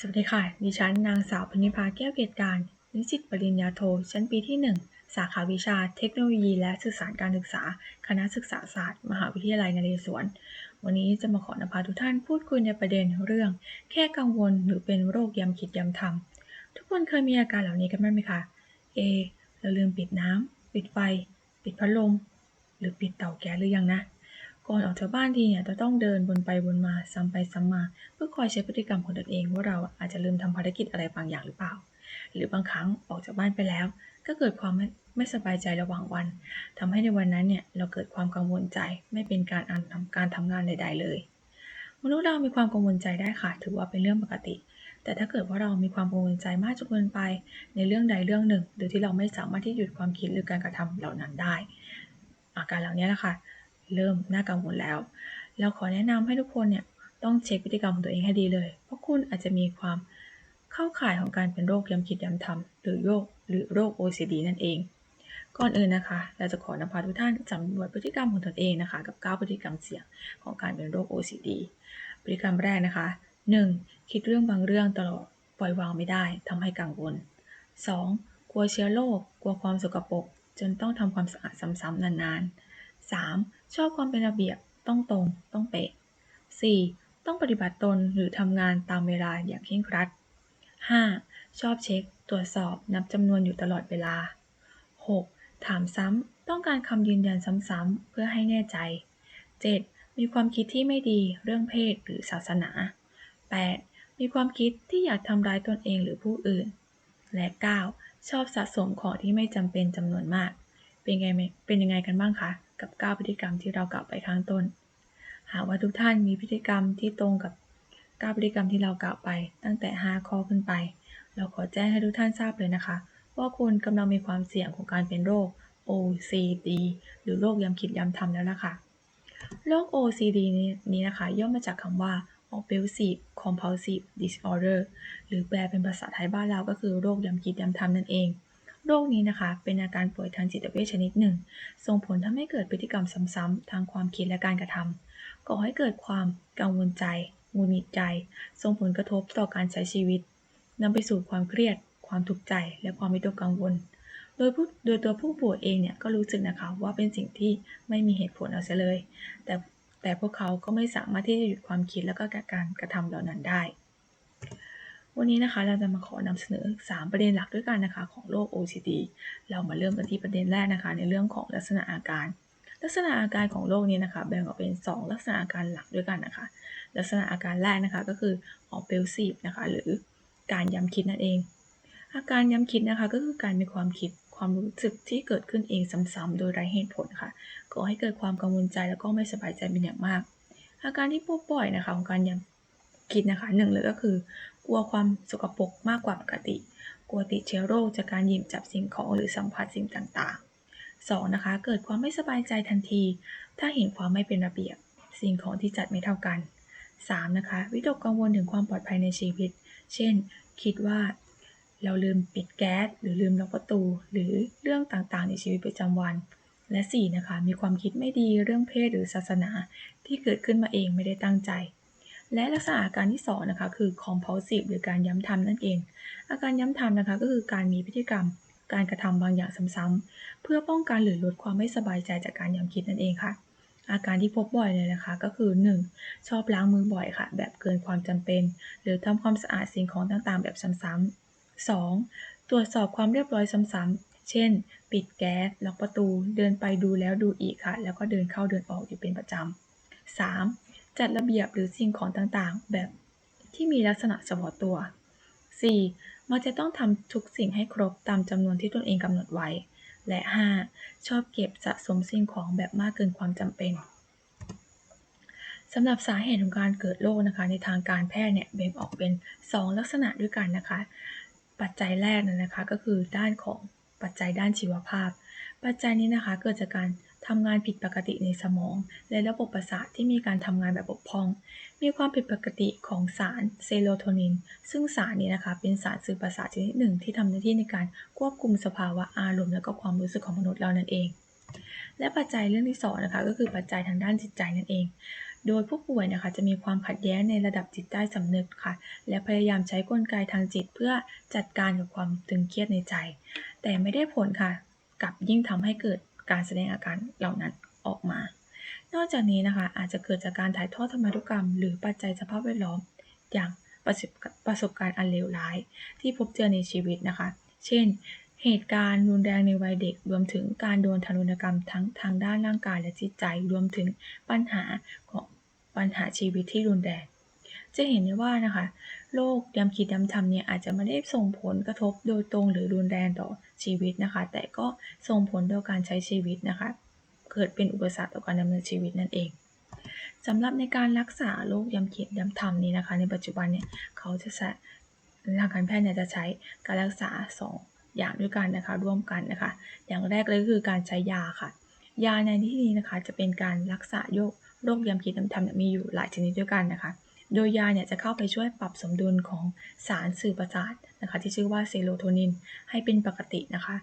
สวัสดีค่ะ ดิฉันนางสาวพนิพาแก้วเกยรตการ นิสิตปริญญาโท ชั้นปีที่ 1 สาขาวิชาเทคโนโลยี และสื่อสารการศึกษา คณะศึกษาศาสตร์ มหาวิทยาลัยนเรศวร วันนี้จะมาขอนำพาทุกท่านพูดคุยในประเด็นเรื่อง แค่กังวลหรือเป็นโรคย้ำคิดย้ำทำทุกคนเคยมีอาการเหล่านี้กันบ้างไหมคะ เอ เราลืมปิดน้ำ ปิดไฟ ปิดพัดลม หรือปิดเตาแก๊สหรือยังนะ ก่อนออกจากบ้านทีเนี่ยจะต้องเดินวนไปวนมาซ้ำไปซ้ำมา เพื่อคอยเช็คพฤติกรรมของตนเองว่าเราอาจจะลืมทำภารกิจอะไรบางอย่างหรือเปล่า หรือบางครั้งออกจากบ้านไปแล้ว ก็เกิดความไม่ไม่สบายใจระหว่างวันทำให้ในวันนั้นเนี่ยเราเกิดความกังวลใจไม่เป็นการอ่านทำการทำงานใด ๆ เลย มนุษย์เรามีความกังวลใจได้ค่ะ ถือว่าเป็นเรื่องปกติ แต่ถ้าเกิดว่าเรามีความกังวลใจมากจนเกินไป ในเรื่องใดเรื่องหนึ่ง โดยที่เราไม่สามารถที่หยุดความคิดหรือการกระทำเหล่านั้นได้ อาการเหล่านี้แหละค่ะ เริ่มน่ากังวลแล้ว เราขอแนะนำให้ทุกคนเนี่ยต้องเช็คพฤติกรรมของตัวเองให้ดีเลย เพราะคุณอาจจะมีความเข้าข่ายของการเป็นโรคย้ำคิดย้ำทำหรือโรคหรือโรค OCD นั่นเอง ก่อนอื่นนะคะ เราจะขอนำพาทุกท่านสำรวจพฤติกรรมของตนเองนะคะ กับ 9 พฤติกรรมเสี่ยงของการเป็นโรค OCD พฤติกรรมแรกนะคะ 1. คิดเรื่องบางเรื่องตลอดปล่อยวางไม่ได้ทำให้กังวล 2. กลัวเชื้อโรคกลัวความสกปรกจนต้องทำความสะอาดซ้ำๆนานๆ 3. ชอบความเป็นระเบียบ ต้องตรง ต้องเป๊ะ 4. ต้องปฏิบัติตนหรือทำงานตามเวลาอย่างเคร่งครัด 5. ชอบเช็ค ตรวจสอบ นับจำนวนอยู่ตลอดเวลา 6. ถามซ้ำ ต้องการคำยืนยันซ้ำๆ เพื่อให้แน่ใจ 7. มีความคิดที่ไม่ดีเรื่องเพศหรือศาสนา 8. มีความคิดที่อยากทำร้ายตนเองหรือผู้อื่น และ 9. ชอบสะสมของที่ไม่จำเป็นจำนวนมาก เป็นไงไหมเป็นยังไงกันบ้างคะ กับ 9 พฤติกรรมที่เรากล่าวไปข้างต้น หากว่าทุกท่านมีพฤติกรรมที่ตรงกับ 9 พฤติกรรมที่เรากล่าวไป ตั้งแต่ 5 ข้อขึ้นไป เราขอแจ้งให้ทุกท่านทราบเลยนะคะ ว่าคุณกำลังมีความเสี่ยงของการเป็นโรค OCD หรือโรคย้ำคิดย้ำทำแล้วล่ะค่ะ โรค OCD นี้นี้นะคะ ย่อมาจากคำว่า Obsessive Compulsive Disorder หรือแปลเป็นภาษาไทยบ้านเราก็คือโรคย้ำคิดย้ำทำนั่นเอง โรคนี้นะคะ เป็นอาการป่วยทางจิตเวชชนิดหนึ่ง ส่งผลทำให้เกิดพฤติกรรมซ้ำๆทางความคิดและการกระทำก่อให้เกิดความกังวลใจหงุดหงิดใจ ส่งผลกระทบต่อการใช้ชีวิตนำไปสู่ความเครียด ความทุกข์ใจ และความวิตกกังวล โดยผู้โดยตัวผู้ป่วยเองเนี่ยก็รู้สึกนะคะว่าเป็นสิ่งที่ไม่มีเหตุผลเอาเสียเลย แต่แต่พวกเขาก็ไม่สามารถที่จะหยุดความคิดแล้วก็การกระทำเหล่านั้นได้ วันนี้นะคะเราจะมาขอนำเสนอ 3 ประเด็นหลักด้วยกันนะคะของโรค OCD เรามาเริ่มกันที่ประเด็นแรกนะคะในเรื่องของลักษณะอาการ ลักษณะอาการของโรคนี้นะคะแบ่งออกเป็น 2 ลักษณะอาการหลักด้วยกันนะคะ ลักษณะอาการแรกนะคะก็คือ obsessive นะคะหรือการย้ำคิดนั่นเอง อาการย้ำคิดนะคะก็คือการมีความคิดความรู้สึกที่เกิดขึ้นเองซ้ำๆโดยไร้เหตุผลค่ะก่อให้เกิดความกังวลใจแล้วก็ไม่สบายใจเป็นอย่างมาก อาการที่พบบ่อยนะคะของการย้ำคิดนะคะหนึ่งเลยก็คือ กลัวความสกปรกมากกว่าปกติ กลัวติดเชื้อโรคจากการหยิบจับสิ่งของหรือสัมผัสสิ่งต่างๆ 2. นะคะ เกิดความไม่สบายใจทันที ถ้าเห็นความไม่เป็นระเบียบ สิ่งของที่จัดไม่เท่ากัน 3. นะคะ วิตกกังวลถึงความปลอดภัยในชีวิต เช่น คิดว่าเราลืมปิดแก๊สหรือลืมล็อกประตู หรือเรื่องต่างๆ ในชีวิตประจำวัน และ 4. นะคะ มีความคิดไม่ดีเรื่องเพศหรือศาสนา ที่เกิดขึ้นมาเองไม่ได้ตั้งใจ และลักษณะอาการที่2นะคะคือ compulsive หรือการย้ำทำนั่นเอง อาการย้ำทำนะคะก็คือการมีพฤติกรรม การกระทำบางอย่างซ้ำๆเพื่อป้องกันหรือลดความไม่สบายใจจากการย้ำคิดนั่นเองค่ะ อาการที่พบบ่อยเลยนะคะก็คือ 1. ชอบล้างมือบ่อยค่ะ แบบเกินความจำเป็น หรือทำความสะอาดสิ่งของต่างๆ แบบซ้ำๆ 2. ตรวจสอบความเรียบร้อยซ้ำๆ เช่น ปิดแก๊สล็อกประตู เดินไปดูแล้วดูอีกค่ะ แล้วก็เดินเข้าเดินออกอยู่เป็นประจำ 3. จัดระเบียบหรือสิ่งของต่างๆ แบบที่มีลักษณะเฉพาะตัว 4. มักจะต้องทำทุกสิ่งให้ครบตามจำนวนที่ตนเองกำหนดไว้ และ 5. ชอบเก็บสะสมสิ่งของแบบมากเกินความจำเป็นสำหรับสาเหตุของการเกิดโรคนะคะในทางการแพทย์เนี่ยแบ่งออกเป็น 2 ลักษณะด้วยกันนะคะ ปัจจัยแรกนะคะก็คือด้านของปัจจัยด้านชีวภาพ ปัจจัยนี้นะคะเกิดจากการ ทำงานผิดปกติในสมอง และระบบประสาทที่มีการทำงานแบบบกพร่อง มีความผิดปกติของสารเซโรโทนิน ซึ่งสารนี้นะคะเป็นสารสื่อประสาทชนิดหนึ่งที่ทำหน้าที่ในการควบคุมสภาวะอารมณ์และก็ความรู้สึกของมนุษย์เรานั่นเอง และปัจจัยเรื่องที่สองนะคะก็คือปัจจัยทางด้านจิตใจนั่นเองโดยผู้ป่วยนะคะจะมีความขัดแย้งในระดับจิตใต้สำนึกค่ะ และพยายามใช้กลไกทางจิตเพื่อจัดการกับความตึงเครียดในใจ แต่ไม่ได้ผลค่ะกลับยิ่งทำให้เกิด การแสดงอาการเหล่านั้นออกมา นอกจากนี้นะคะอาจจะเกิดจากการถ่ายทอดธรรมธุกรรม หรือปัจจัยสภาพแวดล้อม อย่างประสบประสบการณ์อันเลวร้าย ที่พบเจอในชีวิตนะคะ เช่น เหตุการณ์รุนแรงในวัยเด็ก รวมถึงการโดนทารุณกรรมทั้งทางด้านร่างกายและจิตใจ รวมถึงปัญหาของปัญหาชีวิตที่รุนแรง จะเห็นได้ว่านะคะโรคย้ำคิดย้ำทำเนี่ยอาจจะไม่ได้ส่งผลกระทบโดยตรงหรือรุนแรงต่อชีวิตนะคะ แต่ก็ส่งผลต่อการใช้ชีวิตนะคะ เกิดเป็นอุปสรรคต่อการดำเนินชีวิตนั่นเองสำหรับในการรักษาโรคย้ำคิดย้ำทำนี้นะคะ ในปัจจุบันเนี่ยเขาจะใช้ทางการแพทย์เนี่ยจะใช้การรักษาสองอย่างด้วยกันนะคะร่วมกันนะคะ อย่างแรกเลยก็คือการใช้ยาค่ะ ยาในที่นี้นะคะจะเป็นการรักษาโรคโรคย้ำคิดย้ำทำเนี่ยมีอยู่หลายชนิดด้วยกันนะคะ โดยยาเนี่ยจะเข้าไปช่วยปรับสมดุลของสารสื่อประสาทนะคะที่ชื่อว่าเซโรโทนินให้เป็นปกตินะคะ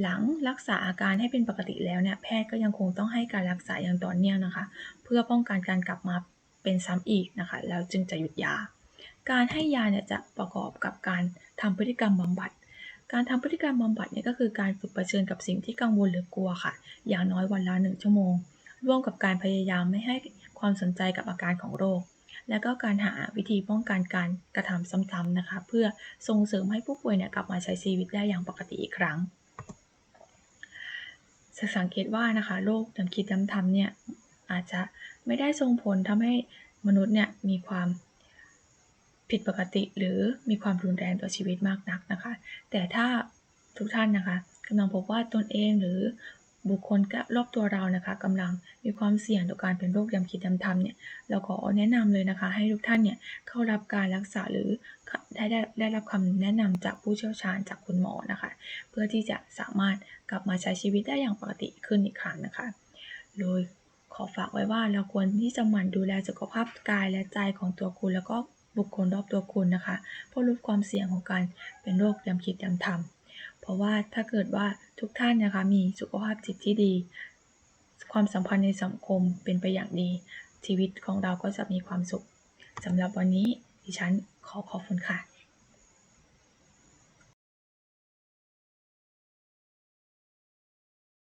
หลังรักษาอาการให้เป็นปกติแล้วเนี่ยแพทย์ก็ยังคงต้องให้การรักษาอย่างต่อเนื่องนะคะ เพื่อป้องกันการกลับมาเป็นซ้ำอีกนะคะแล้วจึงจะหยุดยา การให้ยาเนี่ยจะประกอบกับการทำพฤติกรรมบำบัดการทำพฤติกรรมบำบัดเนี่ยก็คือการฝึกเผชิญกับสิ่งที่กังวลหรือกลัวค่ะ อย่างน้อยวันละหนึ่งชั่วโมง ร่วมกับการพยายามไม่ให้ความสนใจกับอาการของโรค และก็การหาวิธีป้องกันการกระทำซ้ำๆนะคะ เพื่อส่งเสริมให้ผู้ป่วยเนี่ยกลับมาใช้ชีวิตได้อย่างปกติอีกครั้งจะสังเกตว่านะคะโรคย้ำคิดย้ำทำเนี่ยอาจจะไม่ได้ส่งผลทำให้มนุษย์เนี่ยมีความผิดปกติหรือมีความรุนแรงต่อชีวิตมากนักนะคะ แต่ถ้าทุกท่านนะคะกำลังพบว่าตนเองหรือ บุคคลรอบตัวเรานะคะกำลังมีความเสี่ยงต่อการเป็นโรคยำคิดยำทำเนี่ยเราขอแนะนำเลยนะคะ ให้ทุกท่านเนี่ยเข้ารับการรักษาหรือได้ได้ได้รับคำแนะนำจากผู้เชี่ยวชาญจากคุณหมอนะคะ เพื่อที่จะสามารถกลับมาใช้ชีวิตได้อย่างปกติขึ้นอีกครั้งนะคะโดยขอฝากไว้ว่าเราควรที่จะหมั่นดูแลสุขภาพกายและใจของตัวคุณแล้วก็บุคคลรอบตัวคุณนะคะ เพื่อลดความเสี่ยงของการเป็นโรคยำคิดยำทำ เพราะว่าถ้าเกิดว่าทุกท่านนะคะมีสุขภาพจิตที่ดี ความสัมพันธ์ในสังคมเป็นไปอย่างดี ชีวิตของเราก็จะมีความสุขสำหรับวันนี้ดิฉันขอขอบคุณค่ะ